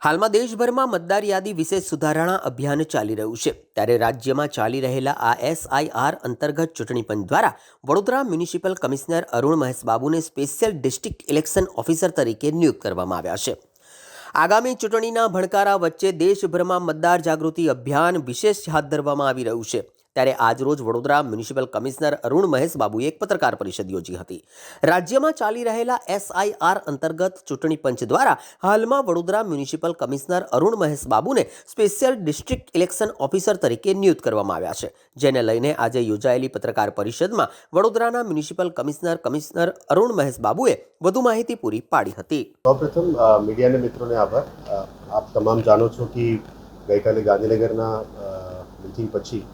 હાલમાં દેશભરમાં મતદાર યાદી વિશેષ સુધારણા અભિયાન ચાલી રહ્યું છે. ત્યારે રાજ્યમાં ચાલી રહેલા આ એસઆઈઆર અંતર્ગત ચૂંટણી પંચ દ્વારા વડોદરા મ્યુનિસિપલ કમિશનર અરુણ મહેશ બાબુને સ્પેશિયલ ડિસ્ટ્રિક્ટ ઇલેક્શન ઓફિસર તરીકે નિયુક્ત કરવામાં આવ્યા છે. આગામી ચૂંટણીના ભણકારા વચ્ચે દેશભરમાં મતદાર જાગૃતિ અભિયાન વિશેષ હાથ ધરવામાં આવી રહ્યું છે. ત્યારે આજરોજ વડોદરા મ્યુનિસિપલ કમિશનર અરુણ મહેશ બાબુએ એક પત્રકાર પરિષદ યોજી હતી. રાજ્યમાં ચાલી રહેલા એસઆઈઆર અંતર્ગત ચૂંટણી પંચ દ્વારા હાલમાં વડોદરા મ્યુનિસિપલ કમિશનર અરુણ મહેશ બાબુને સ્પેશિયલ ડિસ્ટ્રિક્ટ ઇલેક્શન ઓફિસર તરીકે નિયુક્ત કરવામાં આવ્યા છે. જેને લઈને આજે યોજાયેલી પત્રકાર પરિષદમાં વડોદરાના municipal commissioner commissioner Arun Mahesh બાબુએ વધુ માહિતી પૂરી પાડી હતી. સૌપ્રથમ મીડિયાના મિત્રોને આભાર. આપ તમામ જાણો છો કે ગઈકાલે ગાંધીનગરના મિટિંગ પછી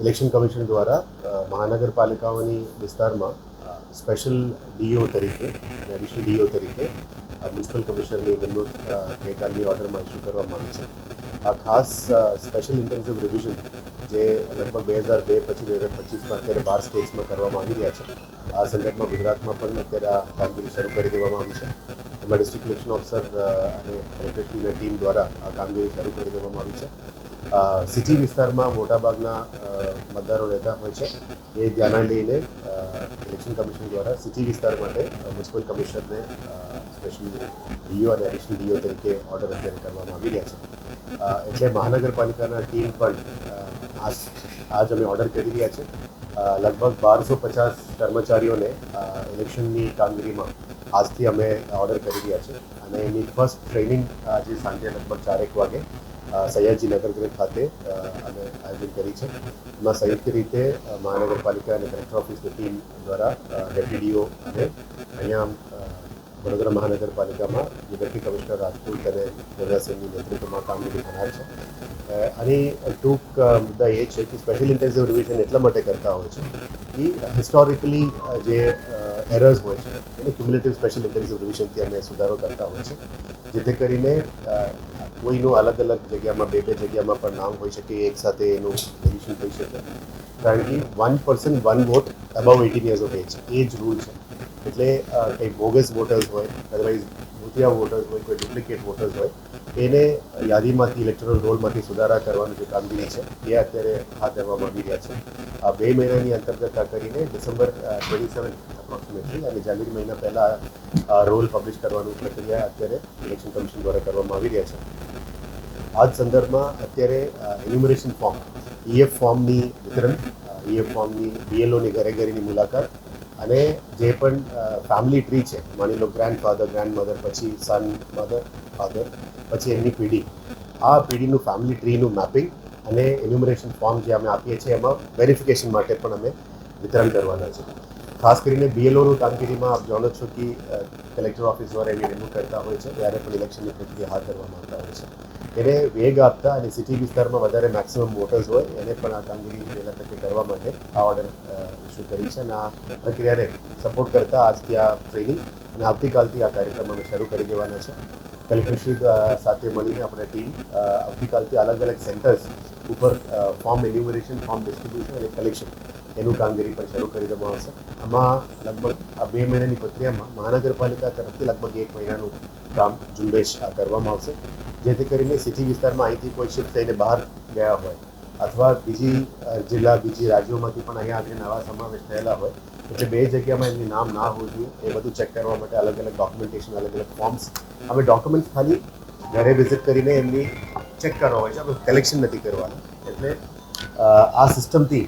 ઇલેક્શન કમિશન દ્વારા મહાનગરપાલિકાઓની વિસ્તારમાં સ્પેશિયલ ડીઓ તરીકે એડિશનલ ડીઓ તરીકે મ્યુનિસિપલ કમિશનરની નિમણૂક ગઈકાલની ઓર્ડરમાં ઇસ્યુ કરવામાં આવી છે. આ ખાસ સ્પેશિયલ ઇન્ટેન્સિવ રિવિઝન જે લગભગ બે હજાર બે પછી બે હજાર પચીસમાં અત્યારે બાર સ્ટેટ્સમાં કરવામાં આવી રહ્યા છે, આ સંદર્ભમાં ગુજરાતમાં પણ અત્યારે આ કામગીરી શરૂ કરી દેવામાં આવી છે. એમાં ડિસ્ટ્રિક્ટ ઇલેક્શન ઓફિસર અને ટીમ દ્વારા આ કામગીરી શરૂ કરી દેવામાં આવી છે. સિટી વિસ્તારમાં મોટાભાગના મતદારો રહેતા હોય છે. એ ધ્યાને લઈને ઇલેક્શન કમિશન દ્વારા સિટી વિસ્તાર માટે મ્યુનિસિપલ કમિશનરને સ્પેશિયલ ડીઓ અને એડિશનલ ડીઓ તરીકે ઓર્ડર અત્યારે કરવામાં આવી રહ્યા છે. એટલે મહાનગરપાલિકાના ટીમ પણ આજ આજ અમે ઓર્ડર કરી રહ્યા છે. લગભગ બારસો પચાસ કર્મચારીઓને ઇલેક્શનની કામગીરીમાં આજથી અમે ઓર્ડર કરી રહ્યા છે અને એની ફર્સ્ટ ટ્રેનિંગ આજે સાંજે લગભગ ચારેક વાગે સયાજી નગરગૃહ ખાતે અમે આયોજન કરી છે. એમાં સંયુક્ત રીતે મહાનગરપાલિકા અને કલેક્ટર ઓફિસની ટીમ દ્વારા ડેપ્યુટીઓ અને અહીંયા વડોદરા મહાનગરપાલિકામાં ડેપ્યુટી કમિશનર રાજપૂત અને પ્રજાસિંહની નેતૃત્વમાં કામગીરી થનાર છે. અને ટૂંક મુદ્દા એ છે કે સ્પેશિયલ ઇન્ટેન્સિવ રિવિઝન એટલા માટે કરતા હોય છે કે હિસ્ટોરિકલી જે એરર્સ હોય છે એને ક્યુમ્યુલેટિવ સ્પેશિયલ ઇન્ટેન્સિવ રિવિઝનથી અમે સુધારો કરતા હોય છે જેથી કરીને કોઈનું અલગ અલગ જગ્યામાં બે બે જગ્યામાં પણ નામ હોઈ શકે એક સાથે એનું રિવિઝન થઈ શકે કારણ કે one person one vote above eighteen years of age એ જ રૂલ છે એટલે કંઈ બોગસ વોટર્સ હોય અદરવાઇઝ ભૂતિયા વોટર્સ હોય કોઈ ડુપ્લિકેટ વોટર્સ હોય એને યાદીમાંથી ઇલેક્ટોરલ રોલમાંથી સુધારા કરવાની જે કામગીરી છે એ અત્યારે હાથ ધરવામાં આવી રહ્યા છે આ બે મહિનાની અંતર્ગત કરીને ડિસેમ્બર ટ્વેન્ટી સેવન અપ્રોક્સિમેટલી અને જાન્યુઆરી મહિના પહેલાં રોલ પબ્લિશ કરવાની પ્રક્રિયા અત્યારે ઇલેક્શન કમિશન દ્વારા કરવામાં આવી રહ્યા છે. આ જ સંદર્ભમાં અત્યારે એન્યુમરેશન ફોર્મ ઈએફ ફોર્મની વિતરણ ઈએફ ફોર્મની બીએલઓની ઘરે ઘરેની મુલાકાત અને જે પણ ફેમિલી ટ્રી છે, માની લો ગ્રાન્ડ ફાધર ગ્રાન્ડ મધર પછી સન મધર ફાધર પછી એમની પેઢી, આ પેઢીનું ફેમિલી ટ્રીનું મેપિંગ અને એન્યુમરેશન ફોર્મ જે અમે આપીએ છીએ, એમાં વેરિફિકેશન માટે પણ અમે વિતરણ કરવાના છે ખાસ કરીને બીએલઓનું કામગીરીમાં આપ જાણો છો કે કલેક્ટર ઓફિસ દ્વારા એની નિમણૂક કરતા હોય છે, ત્યારે પણ ઇલેક્શનની પ્રક્રિયા હાથ ધરવામાં આવતા હોય છે. એને વેગ આપતા અને સિટી વિસ્તારમાં વધારે મેક્સિમમ વોટર્સ હોય, એને પણ આ કામગીરી વહેલા તકે કરવા માટે આ ઓર્ડર ઇસ્યુ કરી છે અને આ પ્રક્રિયાને સપોર્ટ કરતા આજથી આ ટ્રેનિંગ અને આવતીકાલથી આ કાર્યક્રમ અમે શરૂ કરી દેવાના છે. કલેક્ટરશ્રી સાથે મળીને આપણે ટીમ આવતીકાલથી અલગ અલગ સેન્ટર્સ ઉપર ફોર્મ એન્યુમરેશન ફોર્મ ડિસ્ટ્રીબ્યુશન અને કલેક્શન એનું કામગીરી પણ શરૂ કરી દેવામાં આવશે. આમાં લગભગ આ બે મહિનાની પ્રક્રિયામાં મહાનગરપાલિકા તરફથી લગભગ એક મહિનાનું કામ ઝુંબેશ કરવામાં આવશે. જેથી કરીને સિટી વિસ્તારમાં અહીંથી કોઈ શિફ્ટ થઈને બહાર ગયા હોય અથવા બીજી જિલ્લા, બીજી રાજ્યોમાંથી પણ અહીંયા આજે નવા સમાવેશ થયેલા હોય, એટલે બે જગ્યામાં એમની નામ ના હોવું જોઈએ. એ બધું ચેક કરવા માટે અલગ અલગ ડોક્યુમેન્ટેશન અલગ અલગ ફોર્મ્સ અમે ડોક્યુમેન્ટ ખાલી ઘરે વિઝિટ કરીને એમની ચેક કરવા હોય છે. આપણે કલેક્શન નથી કરવાનું. એટલે આ સિસ્ટમથી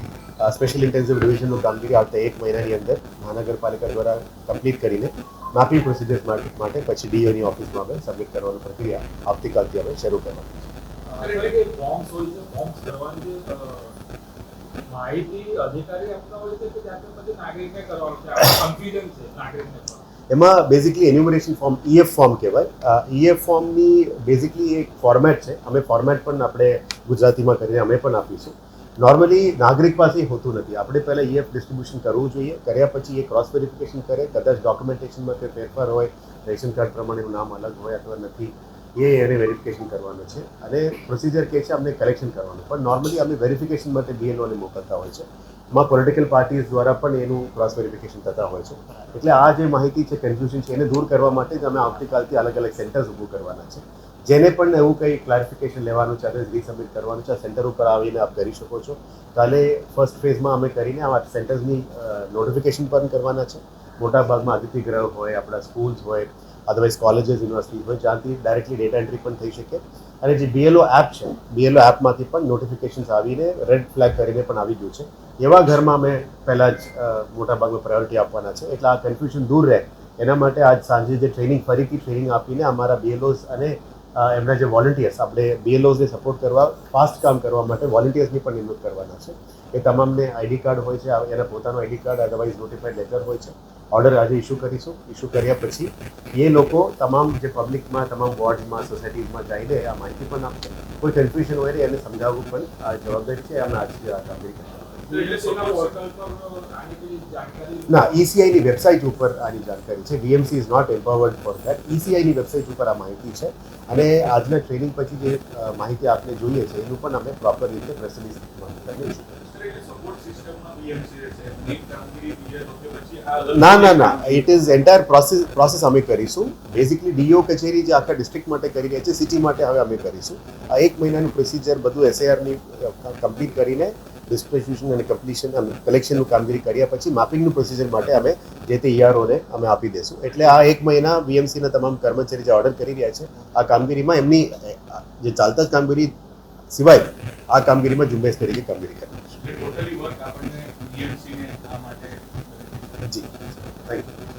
સ્પેશિયલ ઇન્ટેન્સિવ ડિવિઝનનું કામગીરી આવતા એક મહિનાની અંદર મહાનગરપાલિકા દ્વારા કમ્પ્લીટ કરીને મેપિંગ પ્રોસિજર માટે પછી ડીઓની ઓફિસમાં આપણે સબમિટ કરવાની પ્રક્રિયા આવતીકાલથી અમે શરૂ કરવાની એમાં basically enumeration form EF form કહેવાય. ઈએફ ફોર્મની બેઝિકલી એક ફોર્મેટ છે. અમે ફોર્મેટ પણ આપણે ગુજરાતીમાં કરીને અમે પણ આપીશું. નોર્મલી નાગરિક પાસે હોતું નથી. આપણે પહેલાં ઈએફ ડિસ્ટ્રીબ્યુશન કરવું જોઈએ. કર્યા પછી એ ક્રોસ વેરિફિકેશન કરે. કદાચ ડોક્યુમેન્ટેશનમાં કંઈ ફેરફાર હોય, રેશન કાર્ડ પ્રમાણેનું નામ અલગ હોય અથવા નથી, એ એને વેરિફિકેશન કરવાનું છે. અને પ્રોસિજર કે છે, અમને કલેક્શન કરવાનું. પણ નોર્મલી અમે વેરિફિકેશન માટે બીએલઓને મોકલતા હોય છે. માં પોલિટિકલ પાર્ટીઝ દ્વારા પણ એનું ક્રોસ વેરિફિકેશન થતા હોય છે. એટલે આ જે માહિતી છે કન્ફ્યુઝન છે, એને દૂર કરવા માટે જ અમે આવતીકાલથી અલગ અલગ સેન્ટર્સ ઊભું કરવાના છે. જેને પણ એવું કંઈ ક્લારિફિકેશન લેવાનું છે અને રીસબમિટ કરવાનું છે સેન્ટર ઉપર આવીને આપ કરી શકો છો. કાલે ફર્સ્ટ ફેઝમાં અમે કરીને આ સેન્ટર્સની નોટિફિકેશન પણ કરવાના છે. મોટાભાગમાં અતિથિ ગ્રહ હોય, આપણા સ્કૂલ્સ હોય અદરવાઇઝ કોલેજીસ યુનિવર્સિટી હોય, જ્યાંથી ડાયરેક્ટલી ડેટા એન્ટ્રી પણ થઈ શકે. અને જે બીએલઓ એપ છે બીએલઓ એપમાંથી પણ નોટિફિકેશન્સ આવીને રેડ ફ્લેગ કરીને પણ આવી ગયું છે. એવા ઘરમાં અમે પહેલાં જ મોટાભાગમાં પ્રાયોરિટી આપવાના છે. એટલે આ કન્ફ્યુઝન દૂર રહે. એના માટે આજ સાંજે જે ટ્રેનિંગ ફરીથી ટ્રેનિંગ આપીને અમારા બીએલઓઝ અને એમના જે વોલન્ટિયર્સ આપણે બીએલઓઝને સપોર્ટ કરવા ફાસ્ટ કામ કરવા માટે વોલન્ટિયર્સની પણ નિમણૂક કરવાના છે. એ તમામને આઈડી કાર્ડ હોય છે એના પોતાનો ID card otherwise notified letter હોય છે. ઓર્ડર આજે ઇસ્યુ કરીશું. ઇસ્યુ કર્યા પછી એ લોકો તમામ જે પબ્લિકમાં તમામ વોર્ડમાં સોસાયટીઝમાં જઈને આ માહિતી પણ આપશે. કોઈ કન્ફ્યુઝન હોય એને સમજાવવું પણ આ જવાબદારી છે. અને આજે આ કામગીરી ના ઈસીઆઈની વેબસાઇટ ઉપર આની જાણકારી છે. VMC is not empowered for that ઈસીઆઈની website ઉપર આ માહિતી છે. અને આજના ટ્રેનિંગ પછી જે માહિતી આપને જોઈએ છે, એનું પણ અમે પ્રોપર રીતે પ્રેસ રિલીઝ ના ના ના. It is entire process process અમે કરીશું. બેઝિકલી ડીઓ કચેરી જે આખા ડિસ્ટ્રિક્ટ માટે કરી રહી છે સિટી માટે હવે અમે કરીશું. આ એક મહિનાનું પ્રોસિજર બધું એસઆઈઆરની કમ્પ્લીટ કરીને ડિસ્ટ્રીબ્યુશન અને કમ્પ્લીશન કલેક્શનનું કામગીરી કર્યા પછી માપિંગનું પ્રોસિજર માટે અમે જે તે ઈઆરઓને અમે આપી દઈશું એટલે આ એક મહિના વીએમસીના તમામ કર્મચારી જે ઓર્ડર કરી રહ્યા છે આ કામગીરીમાં એમની જે ચાલતા જ કામગીરી સિવાય આ કામગીરીમાં ઝુંબેશ તરીકે કામગીરી છે. જી થેન્ક યુ